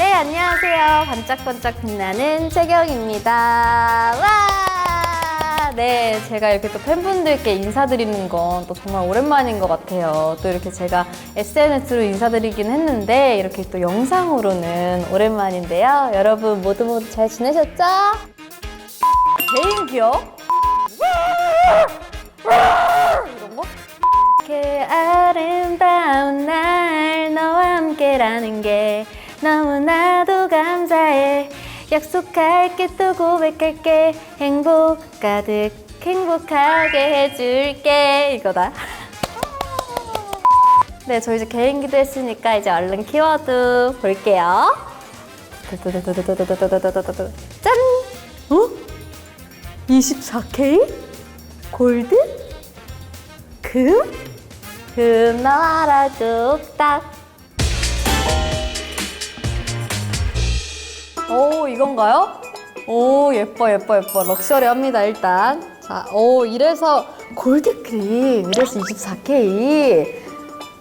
네, 안녕하세요. 반짝반짝 빛나는 채경입니다. 와! 네, 제가 이렇게 또 팬분들께 인사드리는 건 또 정말 오랜만인 것 같아요. 또 이렇게 제가 SNS로 인사드리긴 했는데, 이렇게 또 영상으로는 오랜만인데요. 여러분 모두 모두 잘 지내셨죠? 개인기요? 이런 거? 이렇게 아름다운 날 너와 함께라는 게 너무나도 감사해 약속할게 또 고백할게 행복 가득 행복하게 해줄게 이거다 네 저 이제 개인기도 했으니까 이제 얼른 키워드 볼게요 짠! 어? 24K? 골드? 금? 금 나와라 뚝딱 이건가요? 오, 예뻐, 예뻐, 예뻐. 럭셔리합니다, 일단. 자, 오, 이래서 골드크림. 이래서 24K.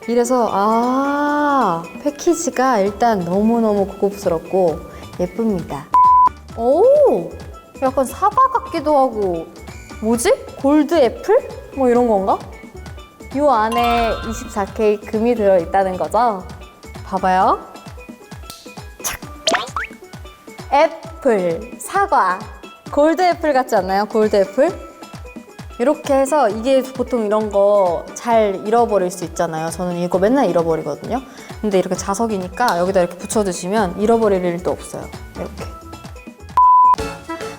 이래서, 아, 패키지가 일단 너무너무 고급스럽고 예쁩니다. 오, 약간 사과 같기도 하고, 뭐지? 골드 애플? 뭐 이런 건가? 이 안에 24K 금이 들어있다는 거죠? 봐봐요. 착. 애플, 사과, 골드 애플 같지 않나요? 골드 애플? 이렇게 해서 이게 보통 이런 거 잘 잃어버릴 수 있잖아요. 저는 이거 맨날 잃어버리거든요. 근데 이렇게 자석이니까 여기다 이렇게 붙여두시면 잃어버릴 일도 없어요. 이렇게.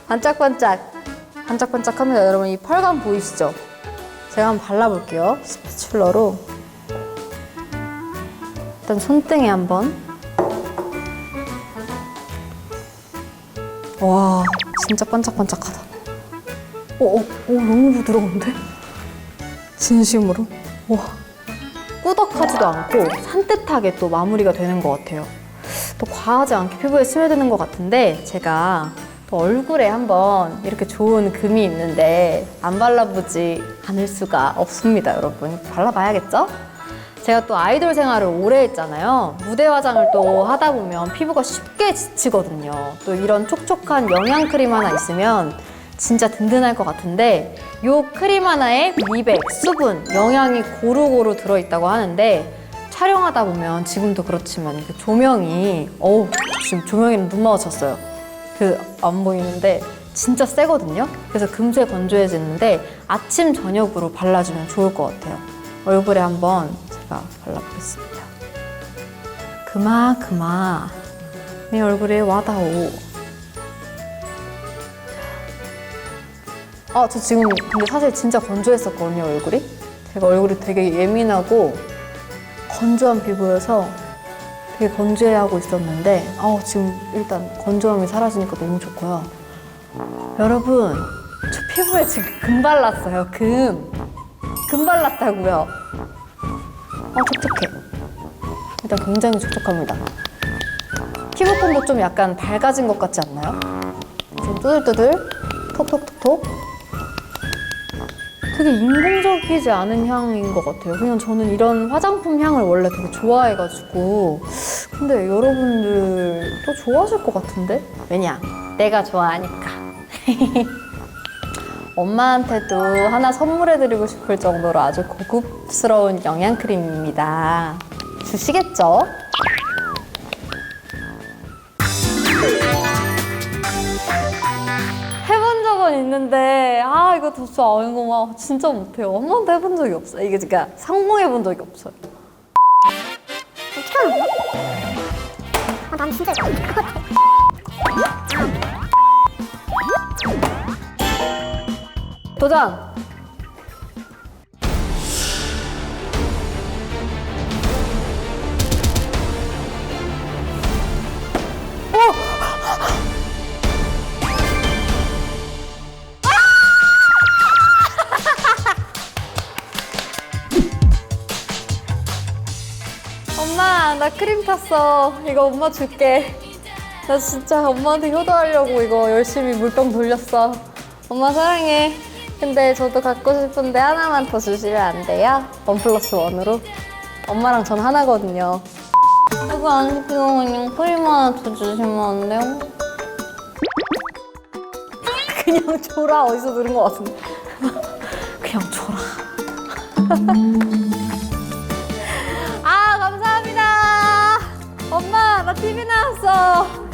반짝반짝. 반짝반짝 합니다. 여러분 이 펄감 보이시죠? 제가 한번 발라볼게요. 스피츌러로. 일단 손등에 한번. 와, 진짜 반짝반짝하다. 어, 어, 어, 너무 부드러운데? 진심으로. 와. 꾸덕하지도 않고 산뜻하게 또 마무리가 되는 것 같아요. 또 과하지 않게 피부에 스며드는 것 같은데 제가 또 얼굴에 한번 이렇게 좋은 금이 있는데 안 발라보지 않을 수가 없습니다, 여러분. 발라봐야겠죠? 제가 또 아이돌 생활을 오래 했잖아요. 무대 화장을 또 하다 보면 피부가 쉽게 지치거든요. 또 이런 촉촉한 영양 크림 하나 있으면 진짜 든든할 것 같은데 요 크림 하나에 미백, 수분, 영양이 고루고루 들어있다고 하는데 촬영하다 보면 지금도 그렇지만 이렇게 조명이 어우 지금 조명이랑 눈 마주쳤어요. 그 안 보이는데 진짜 세거든요. 그래서 금세 건조해지는데 아침 저녁으로 발라주면 좋을 것 같아요. 얼굴에 한번 제가 발라보겠습니다. 그마 그마 내 얼굴에 와다오. 아, 저 지금 근데 사실 진짜 건조했었거든요, 얼굴이. 제가 얼굴이 되게 예민하고 건조한 피부여서 되게 건조해하고 있었는데, 아, 지금 일단 건조함이 사라지니까 너무 좋고요. 여러분, 저 피부에 지금 금 발랐어요, 금. 금 발랐다고요. 아, 촉촉해. 일단 굉장히 촉촉합니다. 피부톤도 좀 약간 밝아진 것 같지 않나요? 좀 뚜들뚜들, 톡톡톡톡. 되게 인공적이지 않은 향인 것 같아요. 그냥 저는 이런 화장품 향을 원래 되게 좋아해가지고. 근데 여러분들도 좋아하실 것 같은데? 왜냐? 내가 좋아하니까. 엄마한테도 하나 선물해드리고 싶을 정도로 아주 고급스러운 영양크림입니다. 주시겠죠? 해본 적은 있는데 아 이거 도수 아 이거 막 진짜 못해요 한 번도 해본 적이 없어요 이게 그러니까 성공해 본 적이 없어요 아, 난 진짜 이거 안될 도전! 엄마 나 크림 탔어. 이거 엄마 줄게. 나 진짜 엄마한테 효도하려고 이거 열심히 물병 돌렸어. 엄마 사랑해 근데 저도 갖고 싶은데 하나만 더 주시면 안 돼요? 원 플러스 원으로? 엄마랑 전 하나거든요. 이거 안 시키고 그냥 크림 하나 더 주시면 안 돼요? 그냥 줘라. 어디서 들은 것 같은데. 그냥 줘라. 아 감사합니다. 엄마 나 TV 나왔어